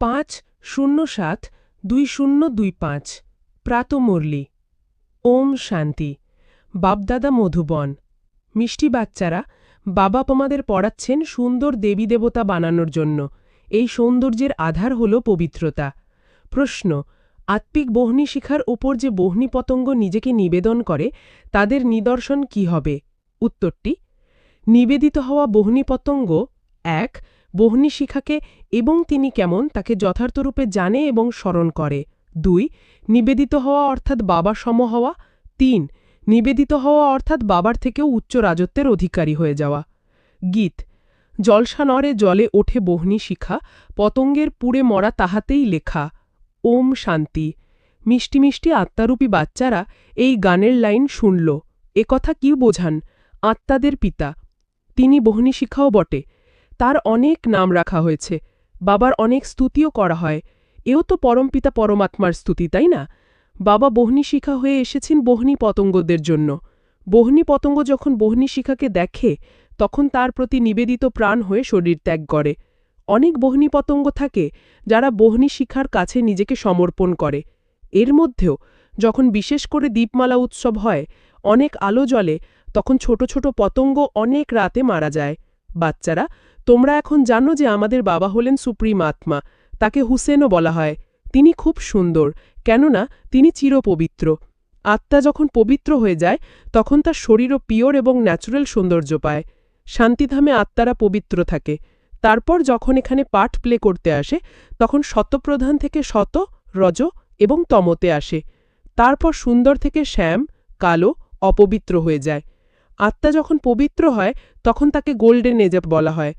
পাঁচ শূন্য সাত দুই শূন্য দুই পাঁচ। প্রাতমুরলি। ওম শান্তি। বাপদাদা মধুবন। মিষ্টি বাচ্চারা, বাবা তোমাদের পড়াচ্ছেন সুন্দর দেবী দেবতা বানানোর জন্য। এই সৌন্দর্যের আধার হল পবিত্রতা। প্রশ্ন, আত্মিক বহনি শিখার ওপর যে বহনি পতঙ্গ নিজেকে নিবেদন করে, তাদের নিদর্শন কি হবে? উত্তরটি, নিবেদিত হওয়া বহনি পতঙ্গ, এক বহনি শিখাকে এবং তিনি কেমন তাকে যথার্থরূপে জানে এবং স্মরণ করে। দুই, নিবেদিত হওয়া অর্থাৎ বাবা সম হওয়া। তিন, নিবেদিত হওয়া অর্থাৎ বাবার থেকেও উচ্চ রাজত্বের অধিকারী হয়ে যাওয়া। গীত, জলসা নরে জলে ওঠে বহনি শিখা, পতঙ্গের পুড়ে মরা তাহাতেই লেখা, ওম শান্তি। মিষ্টি মিষ্টি আত্মারূপী বাচ্চারা এই গানের লাইন শুনল। একথা কি বোঝান? আত্মাদের পিতা। তিনি বহনি শিখাও বটে। তার অনেক নাম রাখা হয়েছে, বাবার অনেক স্তুতিও করা হয়। এও তো পরমপিতা পরমাত্মার স্তুতি, তাই না? বাবা বহনি শিখা হয়ে এসেছেন বহনি পতঙ্গদের জন্য। বহনি পতঙ্গ যখন বহনি শিখাকে দেখে, তখন তার প্রতি নিবেদিত প্রাণ হয়ে শরীর ত্যাগ করে। অনেক বহনি পতঙ্গ থাকে, যারা বহনি শিখার কাছে নিজেকে সমর্পণ করে। এর মধ্যেও, যখন বিশেষ করে দীপমালা উৎসব হয়, অনেক আলো জ্বলে, তখন ছোট ছোট পতঙ্গ অনেক রাতে মারা যায়। বাচ্চারা তোমরা এখন জানো যে আমাদের বাবা হলেন সুপ্রিম আত্মা, তাকে হুসেনও বলা হয়। তিনি খুব সুন্দর, কেননা তিনি চিরপবিত্র। আত্মা যখন পবিত্র হয়ে যায়, তখন তার শরীরও পিওর এবং ন্যাচুরাল সৌন্দর্য পায়। শান্তিধামে আত্মারা পবিত্র থাকে। তারপর যখন এখানে পাঠ প্লে করতে আসে, তখন শতপ্রধান থেকে শত, রজ এবং তমতে আসে। তারপর সুন্দর থেকে শ্যাম, কালো, অপবিত্র হয়ে যায়। আত্মা যখন পবিত্র হয়, তখন তাকে গোল্ডেন এজে বলা হয়।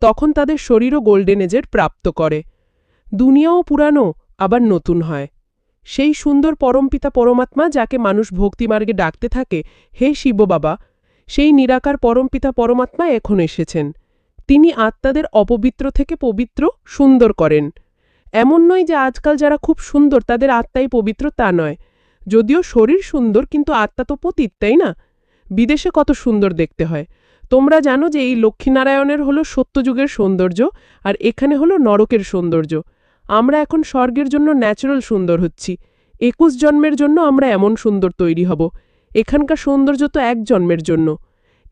তখন তাদের শরীরও গোল্ডেন এজের প্রাপ্ত করে। দুনিয়াও পুরানো, আবার নতুন হয়। সেই সুন্দর পরমপিতা পরমাত্মা যাকে মানুষ ভক্তিমার্গে ডাকতে থাকে, হে শিব বাবা, সেই নিরাকার পরমপিতা পরমাত্মা এখন এসেছেন। তিনি আত্মাদের অপবিত্র থেকে পবিত্র, সুন্দর করেন। এমন নয় যে আজকাল যারা খুব সুন্দর, তাদের আত্মাই পবিত্র তা নয়। যদিও শরীর সুন্দর, কিন্তু আত্মা তো পতীত, তাই না? বিদেশে কত সুন্দর দেখতে হয়। তোমরা জানো যে এই লক্ষ্মীনারায়ণের হলো সত্যযুগের সৌন্দর্য আর এখানে হলো নরকের সৌন্দর্য। আমরা এখন স্বর্গের জন্য ন্যাচারাল সুন্দর হচ্ছি। একুশ জন্মের জন্য আমরা এমন সুন্দর তৈরি হব। এখানকার সৌন্দর্য তো এক জন্মের জন্য।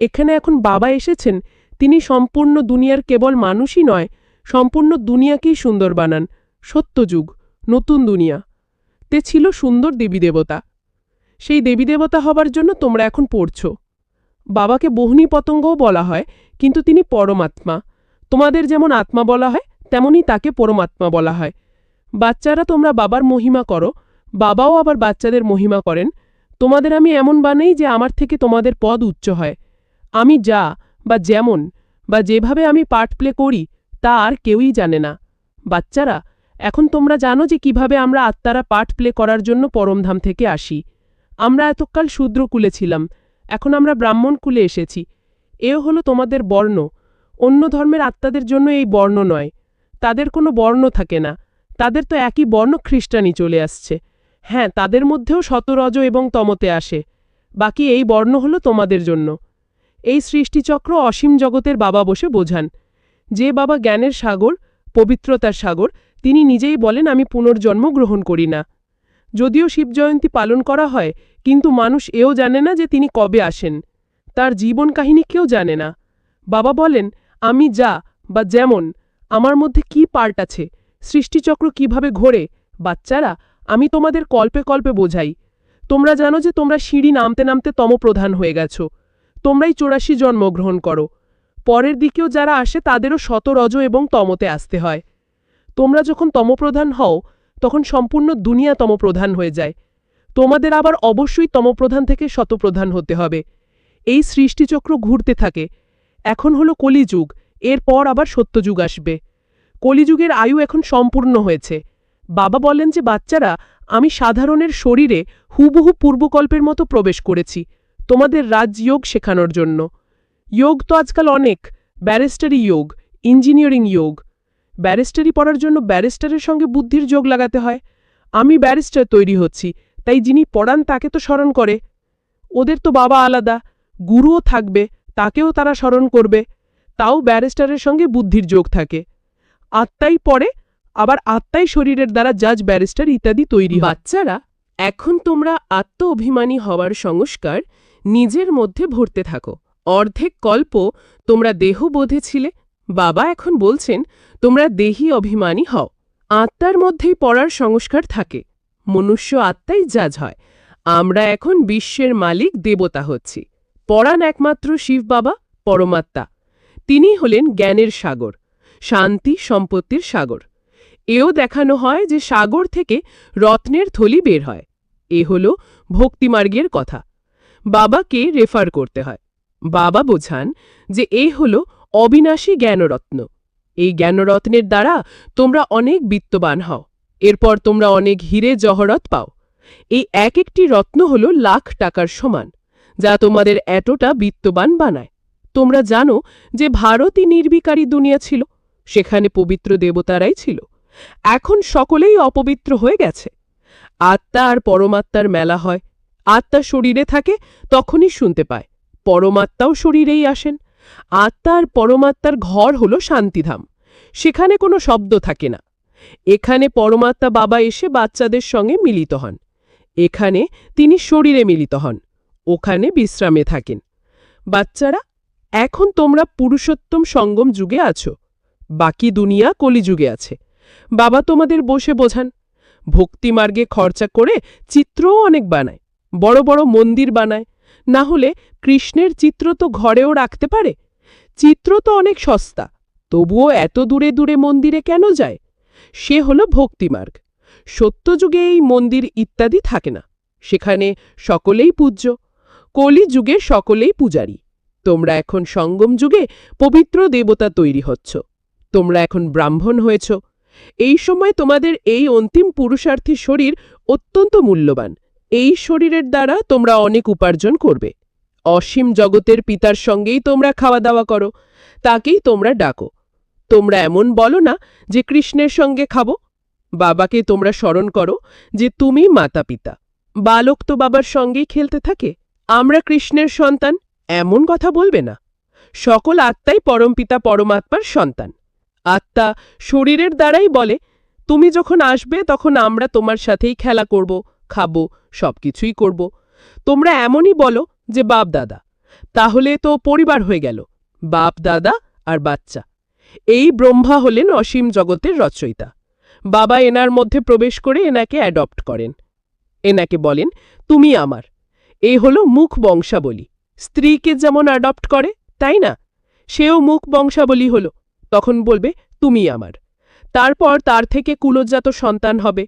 এখানে এখন বাবা এসেছেন, তিনি সম্পূর্ণ দুনিয়ার কেবল মানুষই নয়, সম্পূর্ণ দুনিয়াকেই সুন্দর বানান। সত্যযুগ, নতুন দুনিয়া। তে ছিল সুন্দর দেবী দেবতা। সেই দেবী দেবতা হবার জন্য তোমরা এখন পড়ছ। বাবাকে বহনি পতঙ্গও বলা হয়, কিন্তু তিনি পরমাত্মা। তোমাদের যেমন আত্মা বলা হয়, তেমনি তাকে পরমাত্মা বলা হয়। বাচ্চারা তোমরা বাবার মহিমা করো, বাবাও আবার বাচ্চাদের মহিমা করেন। তোমাদের আমি এমন বানাই যে আমার থেকে তোমাদের পদ উচ্চ হয়। আমি যা, বা যেমন, বা যেভাবে আমি পার্ট প্লে করি, তা আর কেউই জানে না। বাচ্চারা, এখন তোমরা জানো যে কীভাবে আমরা আত্মারা পাঠ প্লে করার জন্য পরমধাম থেকে আসি। আমরা এতকাল শূদ্রকুলে ছিলাম এখন আমরা ব্রাহ্মণ কুলে এসেছি। এও হলো তোমাদের বর্ণ। অন্য ধর্মের আত্মাদের জন্য এই বর্ণ নয়। তাদের কোনো বর্ণ থাকে না। তাদের তো একই বর্ণ খ্রিস্টানি চলে আসছে। হ্যাঁ তাদের মধ্যেও শতরজ এবং তমতে আসে। বাকি এই বর্ণ হলো তোমাদের জন্য। এই সৃষ্টিচক্র অসীম জগতের বাবা বসে বোঝান। যে বাবা জ্ঞানের সাগর, পবিত্রতার সাগর, তিনি নিজেই বলেন, আমি পুনর্জন্ম গ্রহণ করি না। যদিও শিবজয়ন্তী পালন করা হয়, কিন্তু মানুষ এও জানে না যে তিনি কবে আসেন। তার জীবন কাহিনী কেউ জানে না। বাবা বলেন, আমি যা বা যেমন, আমার মধ্যে কি পার্ট আছে, সৃষ্টিচক্র কীভাবে ঘোরে, বাচ্চারা, আমি তোমাদের কল্পে কল্পে বোঝাই। তোমরা জানো যে তোমরা সিঁড়ি নামতে নামতে তমপ্রধান হয়ে গেছ। তোমরাই চৌরাশি জন্মগ্রহণ করো। পরের দিকেও যারা আসে, তাদেরও শতরজ এবং তমতে আসতে হয়। তোমরা যখন তমপ্রধান হও তখন সম্পূর্ণ দুনিয়া তমপ্রধান হয়ে যায়। তোমাদের আবার অবশ্যই তমপ্রধান থেকে শতপ্রধান হতে হবে। এই সৃষ্টিচক্র ঘুরতে থাকে। এখন হলো কলিযুগ, এরপর আবার সত্যযুগ আসবে। কলিযুগের আয়ু এখন সম্পূর্ণ হয়েছে। বাবা বলেন যে, বাচ্চারা, আমি সাধারণের শরীরে হুবহু পূর্বকল্পের মতো প্রবেশ করেছি। তোমাদের রাজযোগ শেখানোর জন্য। যোগ তো আজকাল অনেক। ব্যারিস্টারি যোগ, ইঞ্জিনিয়ারিং যোগ ব্যারিস্টারি পড়ার জন্য ব্যারিস্টারের সঙ্গে বুদ্ধির যোগ লাগাতে হয়। আমি ব্যারিস্টার তৈরি হচ্ছি, তাই যিনি পড়ান তাকে তো স্মরণ করে। ওদের তো বাবা আলাদা, গুরুও থাকবে, তাকেও তারা স্মরণ করবে, তাও ব্যারিস্টারের সঙ্গে বুদ্ধির যোগ থাকে। আত্মাই পড়ে, আবার আত্মাই শরীরের দ্বারা জাজ ব্যারিস্টার ইত্যাদি তৈরি বাচ্চারা, এখন তোমরা আত্ম অভিমানী হওয়ার সংস্কার নিজের মধ্যে ভরতে থাকো। অর্ধেক কল্প তোমরা দেহবোধে ছিলে। বাবা এখন বলছেন তোমরা দেহি অভিমানী হও। আত্মার মধ্যেই পড়ার সংস্কার থাকে। মনুষ্য আত্মাই জাজ হয়। আমরা এখন বিশ্বের মালিক, দেবতা হচ্ছি। পরাণ একমাত্র শিব বাবা, পরমাত্মা। তিনি হলেন জ্ঞানের সাগর, শান্তি, সম্পত্তির সাগর। এও দেখানো হয় যে সাগর থেকে রত্নের থলি বের হয়। এ হল ভক্তিমার্গের কথা। বাবাকে রেফার করতে হয়। বাবা বোঝান যে এ হল অবিনাশী জ্ঞানরত্ন। এই জ্ঞানরত্নের দ্বারা তোমরা অনেক বিত্তবান হও। এরপর তোমরা অনেক হিরে জহরত পাও। এই এক একটি রত্ন হল লাখ টাকার সমান, যা তোমাদের এতটা বিত্তবান বানায়। তোমরা জানো যে ভারতই নির্বিকারী দুনিয়া ছিল, সেখানে পবিত্র দেবতারাই ছিল। এখন সকলেই অপবিত্র হয়ে গেছে। আত্মা আর পরমাত্মার মেলা হয়। আত্মা শরীরে থাকে, তখনই শুনতে পায়। পরমাত্মাও শরীরেই আসেন। আত্মা আর পরমাত্মার ঘর হল শান্তিধাম। সেখানে কোনো শব্দ থাকে না। এখানে পরমাত্মা বাবা এসে বাচ্চাদের সঙ্গে মিলিত হন। এখানে তিনি শরীরে মিলিত হন। ওখানে বিশ্রামে থাকেন। বাচ্চারা, এখন তোমরা পুরুষোত্তম সঙ্গম যুগে আছো। বাকি দুনিয়া কলিযুগে আছে। বাবা তোমাদের বসে বোঝান। ভক্তিমার্গে খরচা করে চিত্রও অনেক বানায়। বড় বড় মন্দির বানায়। না হলে কৃষ্ণের চিত্র তো ঘরেও রাখতে পারে। চিত্র তো অনেক সস্তা, তবুও এত দূরে দূরে মন্দিরে কেন যায়? সে হল ভক্তিমার্গ। সত্যযুগে এই মন্দির ইত্যাদি থাকে না। সেখানে সকলেই পূজ্য, কলিযুগে সকলেই পূজারী। তোমরা এখন সঙ্গম যুগে পবিত্র দেবতা তৈরি হচ্ছ। তোমরা এখন ব্রাহ্মণ হয়েছ। এই সময় তোমাদের এই অন্তিম পুরুষার্থী শরীর অত্যন্ত মূল্যবান। এই শরীরের দ্বারা তোমরা অনেক উপার্জন করবে। অসীম জগতের পিতার সঙ্গেই তোমরা খাওয়া দাওয়া করো, তাকেই তোমরা ডাকো। তোমরা এমন বলো না যে কৃষ্ণের সঙ্গে খাব। বাবাকে তোমরা স্মরণ করো যে তুমি মাতা পিতা বালক তো বাবার সঙ্গেই খেলতে থাকে। আমরা কৃষ্ণের সন্তান, এমন কথা বলবে না। সকল আত্মাই পরমপিতা পরমাত্মার সন্তান। আত্মা শরীরের দ্বারাই বলে, তুমি যখন আসবে, তখন আমরা তোমার সাথেই খেলা করব। খাব, সবকিছুই করব। তোমরা এমনই বলো যে বাপ দাদা। তাহলে তো পরিবার হয়ে গেল, বাপ দাদা আর বাচ্চা। এই ব্রহ্মা হলেন অসীম জগতের রচয়িতা। বাবা এনার মধ্যে প্রবেশ করে এনাকে অ্যাডপ্ট করেন। এনাকে বলেন, তুমি আমার। এই হলো মুখ বংশাবলী। স্ত্রীকে যেমন অ্যাডপ্ট করে, তাই না? সেও মুখ বংশাবলী হলো। তখন বলবে, তুমি আমার। তারপর তার থেকে কুলজাত সন্তান হবে।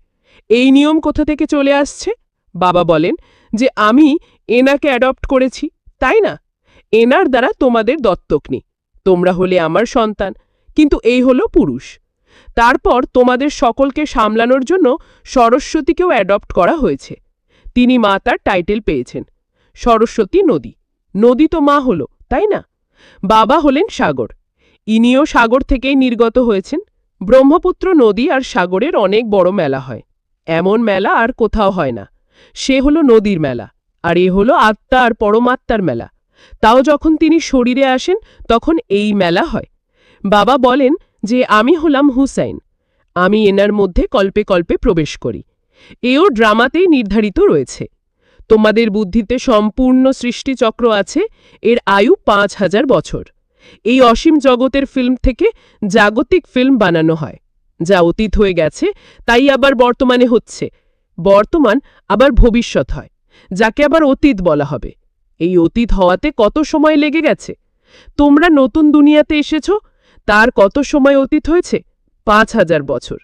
এই নিয়ম কোথা থেকে চলে আসছে? বাবা বলেন যে, আমি এনাকে অ্যাডপ্ট করেছি, তাই না? এনার দ্বারা তোমাদের দত্তক নি তোমরা হলে আমার সন্তান, কিন্তু এই হলো পুরুষ। তারপর তোমাদের সকলকে সামলানোর জন্য সরস্বতীকেও অ্যাডপ্ট করা হয়েছে। তিনি মা তার টাইটেল পেয়েছেন, সরস্বতী নদী। নদী তো মা হল, তাই না? বাবা হলেন সাগর। ইনিও সাগর থেকেই নির্গত হয়েছেন। ব্রহ্মপুত্র নদী আর সাগরের অনেক বড় মেলা হয়। এমন মেলা আর কোথাও হয় না। সে হলো নদীর মেলা, আর এ হলো আত্মা আর পরমাত্মার মেলা। তাও যখন তিনি শরীরে আসেন, তখন এই মেলা হয়। বাবা বলেন যে, আমি হলাম হুসাইন। আমি এনার মধ্যে কল্পে কল্পে প্রবেশ করি। এও ড্রামাতেই নির্ধারিত রয়েছে। তোমাদের বুদ্ধিতে সম্পূর্ণ সৃষ্টিচক্র আছে, এর আয়ু পাঁচ হাজার বছর। এই অসীম জগতের ফিল্ম থেকে জাগতিক ফিল্ম বানানো হয়। যা অতীত হয়ে গেছে, তাই আবার বর্তমানে হচ্ছে। বর্তমান আবার ভবিষ্যৎ হয়, যাকে আবার অতীত বলা হবে। এই অতীত হওয়াতে কত সময় লেগে গেছে? তোমরা নতুন দুনিয়াতে এসেছ, তার কত সময় অতীত হয়েছে? পাঁচ হাজার বছর।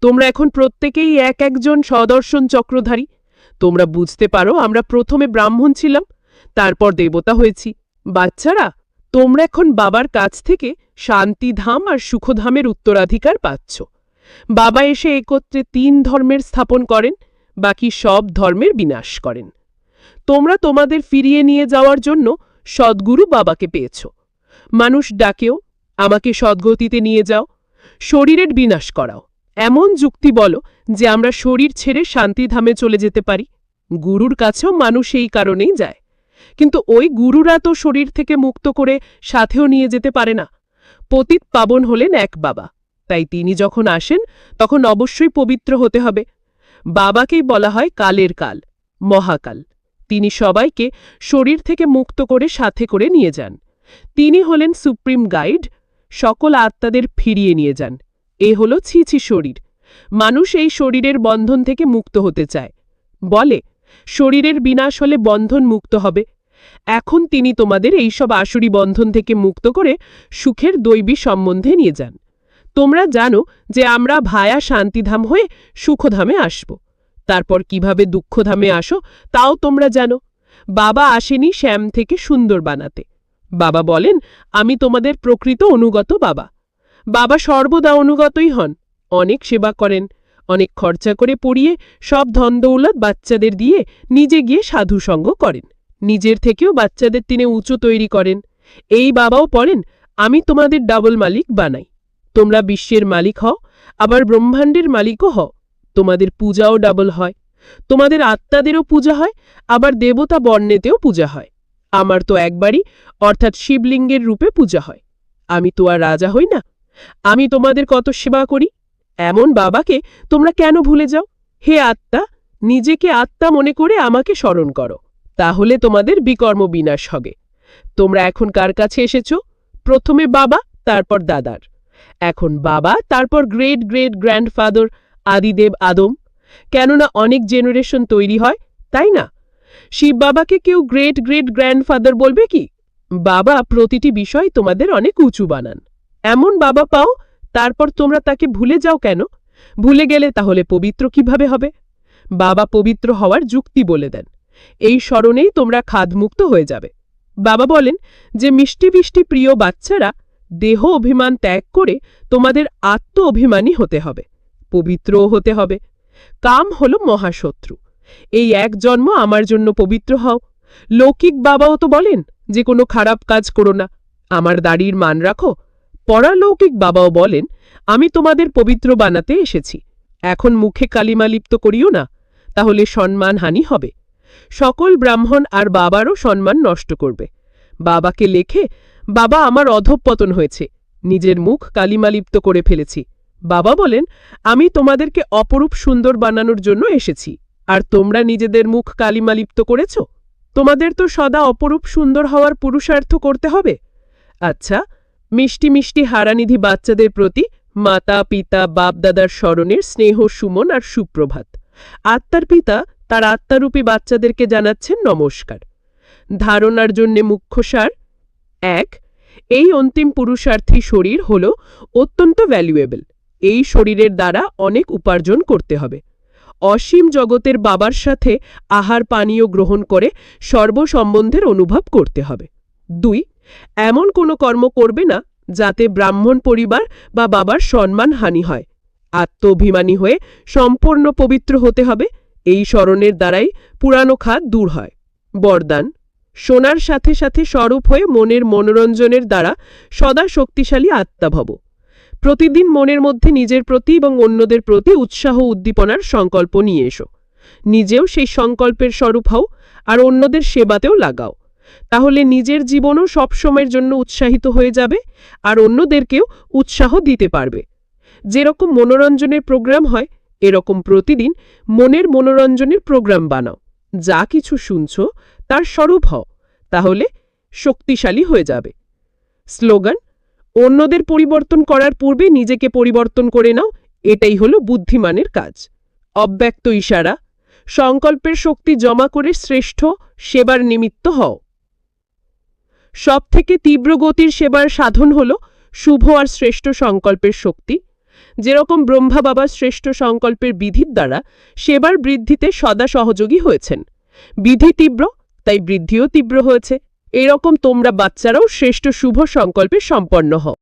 তোমরা এখন প্রত্যেকেই এক একজন সদর্শন চক্রধারী। তোমরা বুঝতে পারো, আমরা প্রথমে ব্রাহ্মণ ছিলাম, তারপর দেবতা হয়েছি। বাচ্চারা, তোমরা এখন বাবার কাছ থেকে শান্তিধাম আর সুখধামের উত্তরাধিকার পাচ্ছ। বাবা এসে একত্রে তিন ধর্মের স্থাপন করেন, বাকি সব ধর্মের বিনাশ করেন। তোমরা তোমাদের ফিরিয়ে নিয়ে যাওয়ার জন্য সদ্গুরু বাবাকে পেয়েছ। মানুষ ডাকেও, আমাকে সদ্গতিতে নিয়ে যাও, শরীরের বিনাশ করাও। এমন যুক্তি বলো যে আমরা শরীর ছেড়ে শান্তিধামে চলে যেতে পারি। গুরুর কাছেও মানুষ এই কারণেই যায়। কিন্তু ওই গুরুরা তো শরীর থেকে মুক্ত করে সাথেও নিয়ে যেতে পারে না। পতিত পাবন হলেন এক বাবা। তাই তিনি যখন আসেন, তখন অবশ্যই পবিত্র হতে হবে। বাবাকেই বলা হয় কালের কাল, মহাকাল। তিনি সবাইকে শরীর থেকে মুক্ত করে সাথে করে নিয়ে যান। তিনি হলেন সুপ্রিম গাইড, সকল আত্মাদের ফিরিয়ে নিয়ে যান। এ হল ছিছি শরীর। মানুষ এই শরীরের বন্ধন থেকে মুক্ত হতে চায়। বলে, শরীরের বিনাশ হলে বন্ধন মুক্ত হবে। এখন তিনি তোমাদের এইসব আসুরি বন্ধন থেকে মুক্ত করে সুখের দৈবী সম্বন্ধে নিয়ে যান। তোমরা জানো যে আমরা ভায়া শান্তিধাম হয়ে সুখধামে আসব। তারপর কীভাবে দুঃখধামে আসো তাও তোমরা জানো। বাবা আসেনি শ্যাম থেকে সুন্দর বানাতে। বাবা বলেন, আমি তোমাদের প্রকৃত অনুগত বাবা। বাবা সর্বদা অনুগতই হন। অনেক সেবা করেন। অনেক খরচা করে পড়িয়ে সব ধনদৌলত বাচ্চাদের দিয়ে নিজে গিয়ে সাধুসঙ্গ করেন। নিজের থেকেও বাচ্চাদের তিনি উঁচু তৈরি করেন। এই বাবাও পড়েন, আমি তোমাদের ডাবল মালিক বানাই। তোমরা বিশ্বের মালিক হও, আবার ব্রহ্মাণ্ডের মালিকও হও। তোমাদের পূজাও ডাবল হয়। তোমাদের আত্মাদেরও পূজা হয়, আবার দেবতা বর্ণেতেও পূজা হয়। আমার তো একবারই, অর্থাৎ শিবলিঙ্গের রূপে পূজা হয়। আমি তো আর রাজা হই না। আমি তোমাদের কত সেবা করি? এমন বাবাকে তোমরা কেন ভুলে যাও? হে আত্মা, নিজেকে আত্মা মনে করে আমাকে স্মরণ করো। তাহলে তোমাদের বিকর্ম বিনাশ হবে। তোমরা এখন কার কাছে এসেছ? প্রথমে বাবা, তারপর দাদার। এখন বাবা, তারপর গ্রেট গ্রেট গ্র্যান্ডফাদার আদিদেব আদম। কেননা অনেক জেনারেশন তৈরি হয়, তাই না? শিব বাবাকে কেউ গ্রেট গ্রেট গ্র্যান্ডফাদার বলবে কি? বাবা প্রতিটি বিষয় তোমাদের অনেক উঁচু বানান। এমন বাবা পাও, তারপর তোমরা তাকে ভুলে যাও কেন? ভুলে গেলে তাহলে পবিত্র কীভাবে হবে? বাবা পবিত্র হওয়ার যুক্তি বলে দেন। এই স্মরণেই তোমরা খাদমুক্ত হয়ে যাবে। বাবা বলেন যে মিষ্টি মিষ্টি প্রিয় বাচ্চারা দেহ অভিমান ত্যাগ করে তোমাদের আত্ম অভিমানী হতে হবে, পবিত্রও হতে হবে। কাম হল মহাশত্রু। এই এক জন্ম আমার জন্য পবিত্র হও। লৌকিক বাবাও তো বলেন যে কোনো খারাপ কাজ করো না। আমার দাড়ির মান রাখো। পরালৌকিক বাবাও বলেন, আমি তোমাদের পবিত্র বানাতে এসেছি। এখন মুখে কালিমা লিপ্ত করিও না, তাহলে সম্মানহানি হবে। সকল ব্রাহ্মণ আর বাবারও সম্মান নষ্ট করবে। বাবাকে লেখে, বাবা আমার অধঃপতন হয়েছে, নিজের মুখ কালিমালিপ্ত করে ফেলেছি। বাবা বলেন, আমি তোমাদেরকে অপরূপ সুন্দর বানানোর জন্য এসেছি। আর তোমরা নিজেদের মুখ কালিমালিপ্ত করেছ? তোমাদের তো সদা অপরূপ সুন্দর হওয়ার পুরুষার্থ করতে হবে? আচ্ছা মিষ্টি মিষ্টি হারানিধি বাচ্চাদের প্রতি মাতা, পিতা, বাপদাদার স্মরণের স্নেহ, সুমন আর সুপ্রভাত। আত্মার পিতা তার আত্মারূপী বাচ্চাদেরকে জানাচ্ছেন নমস্কার। ধারণার জন্যে মুখ্য সার, এক, এই অন্তিম পুরুষার্থী শরীর হল অত্যন্ত ভ্যালুয়েবল এই শরীরের দ্বারা অনেক উপার্জন করতে হবে। অসীম জগতের বাবার সাথে আহার পানীয় গ্রহণ করে সর্বসম্বন্ধের অনুভব করতে হবে। দুই, এমন কোনো কর্ম করবে না যাতে ব্রাহ্মণ পরিবার বা বাবার সম্মান হানি হয়। আত্ম অভিমানী হয়ে সম্পূর্ণ পবিত্র হতে হবে এই স্মরণের দ্বারাই পুরানো খাত দূর হয়। বরদান, সোনার সাথে সাথে স্বরূপ হয়ে মনের মনোরঞ্জনের দ্বারা সদা শক্তিশালী আত্মা ভব প্রতিদিন মনের মধ্যে নিজের প্রতি এবং অন্যদের প্রতি উৎসাহ উদ্দীপনার সংকল্প নিয়ে এসো। নিজেও সেই সংকল্পের স্বরূপ হও আর অন্যদের সেবাতেও লাগাও। তাহলে নিজের জীবনও সবসময়ের জন্য উৎসাহিত হয়ে যাবে আর অন্যদেরকেও উৎসাহ দিতে পারবে। যেরকম মনোরঞ্জনের প্রোগ্রাম হয় এরকম প্রতিদিন মনের মনোরঞ্জনের প্রোগ্রাম বানাও। যা কিছু শুনছ, তার স্বরূপ হও, তাহলে শক্তিশালী হয়ে যাবে। স্লোগান, অন্যদের পরিবর্তন করার পূর্বে নিজেকে পরিবর্তন করে নাও, এটাই হলো বুদ্ধিমানের কাজ। অব্যক্ত ইশারা, সংকল্পের শক্তি জমা করে শ্রেষ্ঠ সেবার নিমিত্ত হও। সব থেকে তীব্র গতির সেবার সাধন হল শুভ আর শ্রেষ্ঠ সংকল্পের শক্তি যেরকম ব্রহ্মা বাবা শ্রেষ্ঠ সংকল্পের বিধির দ্বারা সেবার বৃদ্ধিতে সদা সহযোগী হয়েছেন। বিধি তীব্র, তাই বৃদ্ধিও তীব্র হয়েছে। এরকম তোমরা বাচ্চারাও শ্রেষ্ঠ শুভ সংকল্পে সম্পন্ন হও।